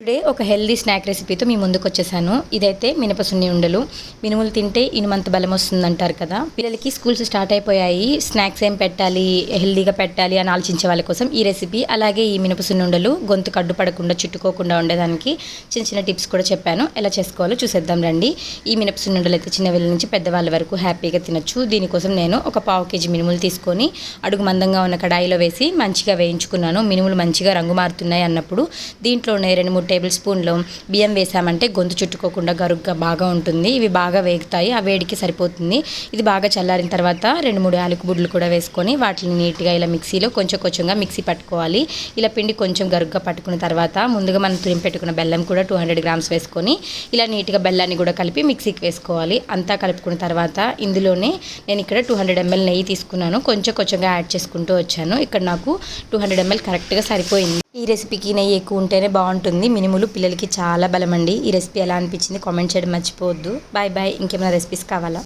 Today ఒక healthy snack రెసిపీతో మీ ముందుకు వచ్చేసాను. ఇదైతే మినపసున్ని ఉండలు. మినుములు తింటే ఇనుమంత బలం వస్తుంది అంటారు కదా. పిల్లలకి స్కూల్స్ స్టార్ట్ అయిపోయాయి. స్నాక్స్ ఏం పెట్టాలి హెల్దీగా పెట్టాలి అని ఆలోచించే వాళ్ళ కోసం ఈ రెసిపీ అలాగే ఈ మినపసున్ని ఉండలు గొంతు కడ్డు పడకుండా చుట్టుకోకుండా ఉండేదానికి చిన్న చిన్న టిప్స్ కూడా చెప్పాను. ఎలా చేసుకోవాలో చూసేద్దాం రండి. ఈ మినపసున్ని ఉండలు అయితే చిన్న పిల్లల నుంచి పెద్దవాళ్ళ వరకు హ్యాపీగా తినొచ్చు. దీనికోసం నేను ఒక పావు కేజీ మినుములు తీసుకొని అడుగు మందంగా ఉన్న కడాయిలో వేసి మంచిగా వేయించుకున్నాను. మినుములు మంచిగా రంగు మారుతున్నాయి అన్నప్పుడు దీంట్లో ఉన్న రెండు మూడు టేబుల్ స్పూన్లు బియ్యం వేసామంటే గొంతు చుట్టుకోకుండా గరుగ్గా బాగా ఉంటుంది. ఇవి బాగా వేగుతాయి. ఆ వేడికి సరిపోతుంది. ఇది బాగా చల్లారిన తర్వాత రెండు మూడు యాలకు బుడ్లు కూడా వేసుకొని వాటిని నీట్గా ఇలా మిక్సీలో కొంచెం కొంచెంగా మిక్సీ పట్టుకోవాలి. ఇలా పిండి కొంచెం గరుగ్గా పట్టుకున్న తర్వాత ముందుగా మనం తురిమి పెట్టుకున్న బెల్లం కూడా టూ హండ్రెడ్ గ్రామ్స్ వేసుకొని ఇలా నీట్గా బెల్లాన్ని కూడా కలిపి మిక్సీకి వేసుకోవాలి. అంతా కలుపుకున్న తర్వాత ఇందులోనే నేను ఇక్కడ టూ హండ్రెడ్ ఎంఎల్ నెయ్యి తీసుకున్నాను. కొంచెం కొంచెంగా యాడ్ చేసుకుంటూ వచ్చాను. ఇక్కడ నాకు టూ హండ్రెడ్ ఎంఎల్ కరెక్ట్గా సరిపోయింది. ఈ రెసిపీకి నెయ్యి ఎక్కువ ఉంటేనే బాగుంటుంది. మినుములు పిల్లలకి చాలా బలమండి. ఈ రెసిపీ ఎలా అనిపించింది కామెంట్ చేయడం మర్చిపోవద్దు. బాయ్ బాయ్ ఇంకేమైనా రెసిపీస్ కావాలా?